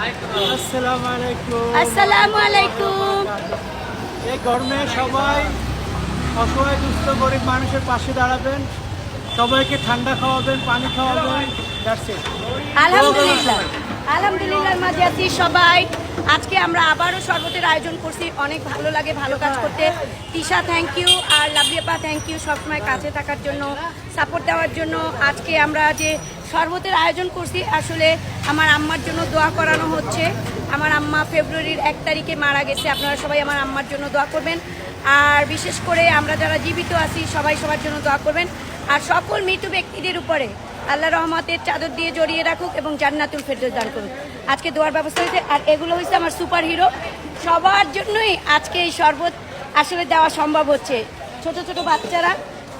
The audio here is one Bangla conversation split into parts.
আসসালামু আলাইকুম। আসসালামু আলাইকুম। এই গরমে সবাই অসহায় দুস্থ গরিব মানুষের পাশে দাঁড়াবেন। সবাইকে ঠান্ডা খাওয়াবেন পানি খাওয়াবেন আলহামদুলিল্লাহ। আলহামদুলিল্লাহ মাঝে আছি সবাই। আজকে আমরা আবারও শরবতের আয়োজন করছি। অনেক ভালো লাগে ভালো কাজ করতে। তিশা থ্যাংক ইউ আর লাভলিয়াপা থ্যাংক ইউ সবসময় কাছে থাকার জন্য সাপোর্ট দেওয়ার জন্য। আজকে আমরা যে শরবতের আয়োজন করছি। আসলে আমার আম্মার জন্য দোয়া করানো হচ্ছে। আমার আম্মা ফেব্রুয়ারির এক তারিখে মারা গেছে। আপনারা সবাই আমার আম্মার জন্য দোয়া করবেন। আর বিশেষ করে আমরা যারা জীবিত আছি, সবাই সবার জন্য দোয়া করবেন। আর সকল মৃত ব্যক্তিদের উপরে আল্লাহ রহমতের চাদর দিয়ে জড়িয়ে রাখুক এবং জান্নাতুল ফেরদৌস দান করুক। আজকে দোয়ার ব্যবস্থা হয়েছে। আর এগুলো হচ্ছে আমার সুপার হিরো সবার জন্যই আজকে এই শরবত আসলে দেওয়া সম্ভব হচ্ছে। ছোট ছোট বাচ্চারা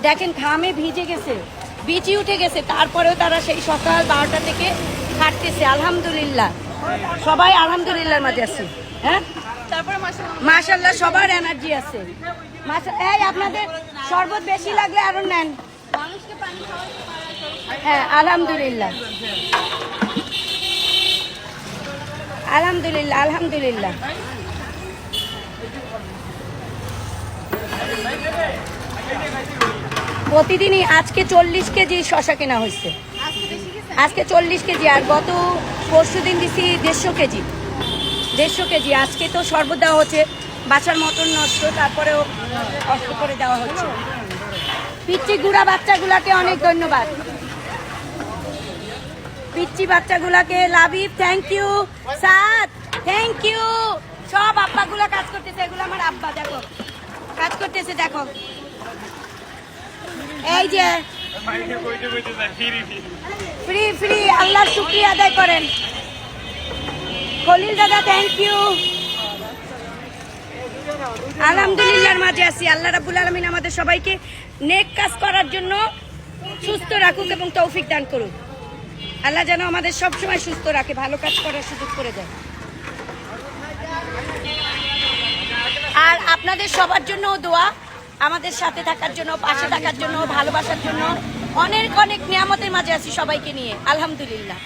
দেখেন ঘামে ভিজে গেছে। বিচি উঠে গেছে। তারপরেও তারা সেই সকাল বারোটা থেকে খাটতেছে আলহামদুলিল্লাহ। সবাই আলহামদুলিল্লাহর মাঝে আছে। হ্যাঁ? মাশাল্লাহ সবার এনার্জি আছে। এই আপনাদের শরবত বেশি লাগলে আরও নেন। হ্যাঁ আলহামদুলিল্লাহ। আলহামদুলিল্লাহ আলহামদুলিল্লাহ। প্রতিদিনই আজকে চল্লিশ কেজি শশা কেনা হয়েছে। আজকে চল্লিশ কেজি আর গত পরশু দিন দিছি দেড়শো কেজি। দেড়শো কেজি। আজকে তো শরবত দেওয়া হচ্ছে বাচ্চার মতন নষ্ট, তারপরেও কষ্ট করে দেওয়া হচ্ছে। পিচ্ছি গুড়া বাচ্চাগুলাকে অনেক ধন্যবাদ। পিচ্ছি বাচ্চাগুলাকে লাভিব thank you Saad thank you সব আব্বাগুলা কাজ করতেছে, এগুলো আমার আব্বা, দেখো। কাজ করতেছে, দেখো। এই যে ফ্রি ফ্রি আল্লাহর শুক্রিয়া আদায় করেন। খলিল দাদা থ্যাংক ইউ আলহামদুলিল্লাহর মাঝে আছি। আল্লাহ রাবুল আলমিন আমাদের সবাইকে নেক কাজ করার জন্য সুস্থ রাখুক এবং তৌফিক দান করুক। আল্লাহ যেন আমাদের সবসময় সুস্থ রাখে, ভালো কাজ করার সুযোগ করে দেয়। আর আপনাদের সবার জন্য দোয়া। আমাদের সাথে থাকার জন্য, পাশে থাকার জন্য, ভালোবাসার জন্য অনেক অনেক নিয়ামতের মাঝে আছি সবাইকে নিয়ে, আলহামদুলিল্লাহ।